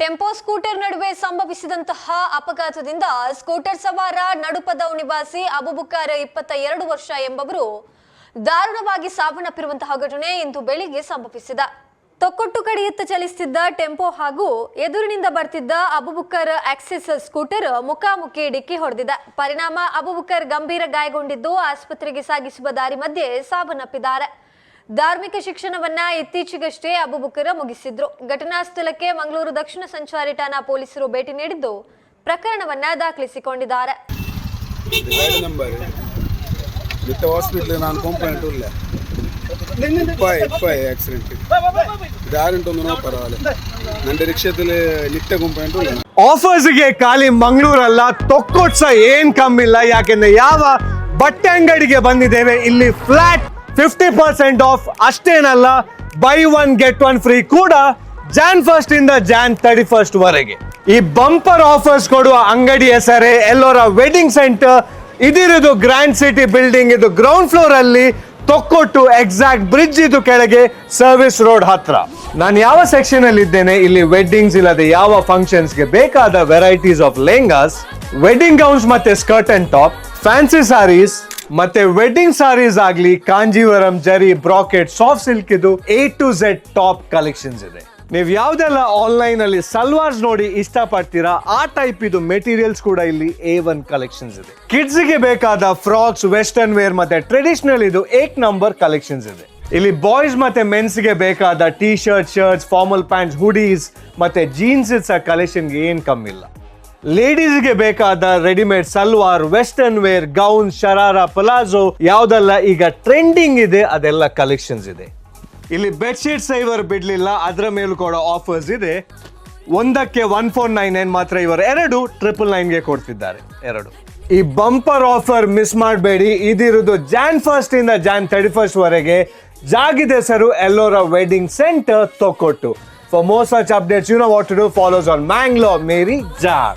Tempo scooter ನಡುವೆ ಸಂಭವಿಸಿದಂತಹ ಅಪಘಾತದಿಂದ scooter ಸವಾರ ನಡುಪದವ್ ನಿವಾಸಿ ಅಬುಬುಕಾರ ಇಪ್ಪತ್ತ ಎರಡು ವರ್ಷ ಎಂಬವರು ದಾರುಣವಾಗಿ ಸಾವನ್ನಪ್ಪಿರುವಂತಹ ಘಟನೆ ಇಂದು ಬೆಳಿಗ್ಗೆ ಸಂಭವಿಸಿದ. ತೊಕ್ಕೊಟ್ಟು ಕಡೆಯತ್ತ ಚಲಿಸುತ್ತಿದ್ದ ಟೆಂಪೋ ಹಾಗೂ ಎದುರಿನಿಂದ ಬರ್ತಿದ್ದ ಅಬುಬುಕರ್ ಆಕ್ಸಿಸ್ ಸ್ಕೂಟರ್ ಮುಖಾಮುಖಿ ಡಿಕ್ಕಿ ಹೊಡೆದಿದೆ. ಪರಿಣಾಮ ಅಬುಬುಕರ್ ಗಂಭೀರ ಗಾಯಗೊಂಡಿದ್ದು ಆಸ್ಪತ್ರೆಗೆ ಸಾಗಿಸುವ ದಾರಿ ಮಧ್ಯೆ ಸಾವನ್ನಪ್ಪಿದ್ದಾರೆ. ಧಾರ್ಮಿಕ ಶಿಕ್ಷಣವನ್ನ ಇತ್ತೀಚೆಗಷ್ಟೇ ಅಬುಬುಕರ ಮುಗಿಸಿದ್ರು. ಘಟನಾ ಸ್ಥಳಕ್ಕೆ ಮಂಗಳೂರು ದಕ್ಷಿಣ ಸಂಚಾರಿ ಠಾಣಾ ಪೊಲೀಸರು ಭೇಟಿ ನೀಡಿದ್ದು ಪ್ರಕರಣವನ್ನ ದಾಖಲಿಸಿಕೊಂಡಿದ್ದಾರೆ. ಆಫರ್ಸ್ಗೆ ಖಾಲಿ ಮಂಗಳೂರಲ್ಲ ತೊಕ್ಕೋಟ್ಸ ಏನ್ ಕಮ್ಮಿಲ್ಲ. ಯಾಕೆಂದ್ರೆ ಯಾವ ಬಟ್ಟೆ ಅಂಗಡಿಗೆ ಬಂದಿದ್ದೇವೆ ಇಲ್ಲಿ flat fifty percent off ಅಷ್ಟೇನಲ್ಲ buy one get one free ಕೂಡ ಜಾನ್ ಫಸ್ಟ್ ಇಂದ ಜಾನ್ ತರ್ಟಿ ಫಸ್ಟ್ ವರೆಗೆ. ಈ ಬಂಪರ್ ಆಫರ್ಸ್ ಕೊಡುವ ಅಂಗಡಿ ಹೆಸರೇ ಎಲ್ಲೋರ ವೆಡ್ಡಿಂಗ್ ಸೆಂಟರ್ ಇದಿರೋದು ಗ್ರ್ಯಾಂಡ್ ಸಿಟಿ ಬಿಲ್ಡಿಂಗ್ ಇದು ಗ್ರೌಂಡ್ ಫ್ಲೋರ್ ಅಲ್ಲಿ ತೊಕ್ಕೊಟ್ಟು ಎಕ್ಸಾಕ್ಟ್ ಬ್ರಿಡ್ಜ್ ಇದು ಕೆಳಗೆ ಸರ್ವಿಸ್ ರೋಡ್ ಹತ್ರ. ನಾನು ಯಾವ ಸೆಕ್ಷನ್ ಅಲ್ಲಿ ಇದ್ದೇನೆ, ಇಲ್ಲಿ ವೆಡ್ಡಿಂಗ್ಸ್ ಇಲ್ಲದೆ ಯಾವ ಫಂಕ್ಷನ್ಸ್ಗೆ ಬೇಕಾದ varieties of lehengas wedding gowns ಮತ್ತೆ skirt and top fancy sarees ಮತ್ತೆ ವೆಡ್ಡಿಂಗ್ ಸಾರೀಸ್ ಆಗ್ಲಿ, Kanjeevaram, zari, brocade soft silk ಇದು A to Z top collections ಇದೆ. ನೀವು ಯಾವ್ದೆಲ್ಲ ಆನ್ಲೈನ್ ಅಲ್ಲಿ ಸಲ್ವಾರ್ಸ್ ನೋಡಿ ಇಷ್ಟಪಡ್ತೀರಾ, ಆ ಟೈಪ್ ಇದು ಮೆಟೀರಿಯಲ್ಸ್ ಕೂಡ ಇಲ್ಲಿ ಎ ಒನ್ ಕಲೆಕ್ಷನ್ಸ್ ಇದೆ. ಕಿಡ್ಸ್ಗೆ ಬೇಕಾದ ಫ್ರಾಕ್ಸ್ ವೆಸ್ಟರ್ನ್ ವೇರ್ ಮತ್ತೆ ಟ್ರೆಡಿಷನಲ್ ಇದು ಏಕ್ ನಂಬರ್ ಕಲೆಕ್ಷನ್ಸ್ ಇದೆ. ಇಲ್ಲಿ ಬಾಯ್ಸ್ ಮತ್ತೆ ಮೆನ್ಸ್ಗೆ ಬೇಕಾದ T shirt shirts formal pants hoodies ಮತ್ತೆ ಜೀನ್ಸ್ ಕಲೆಕ್ಷನ್ಗೆ ಏನ್ ಕಮ್ಮಿ ಇಲ್ಲ. ಲೇಡೀಸ್ಗೆ ಬೇಕಾದ readymade salwar western wear gown sharara palazzo ಯಾವ್ದೆಲ್ಲ ಈಗ ಟ್ರೆಂಡಿಂಗ್ ಇದೆ, ಅದೆಲ್ಲ ಕಲೆಕ್ಷನ್ಸ್ ಇದೆ. ಇಲ್ಲಿ ಬೆಡ್ಶೀಟ್ ಸೈವರ್ ಬಿಡ್ಲಿಲ್ಲ, ಅದರ ಮೇಲೂ ಕೂಡ ಆಫರ್ಸ್ ಇದೆ. ಒಂದಕ್ಕೆ ಒನ್ ಫೋರ್ ನೈನ್ ನೈನ್ ಮಾತ್ರ ಇವರು ಎರಡು ಟ್ರಿಪಲ್ ನೈನ್ಗೆ ಕೊಡ್ತಿದ್ದಾರೆ, ಎರಡು. ಈ ಬಂಪರ್ ಆಫರ್ ಮಿಸ್ ಮಾಡಬೇಡಿ, ಇದಿರೋದು ಜಾನ್ ಫಸ್ಟ್ ಇಂದ ಜಾನ್ ಥರ್ಟಿ ಫಸ್ಟ್ ವರೆಗೆ. ಜಾಗಿದೆ ಹೆಸರು Ellora wedding centre Thokkottu For more such updates, you know what to do. Follow us on Mangalore Mary Jar.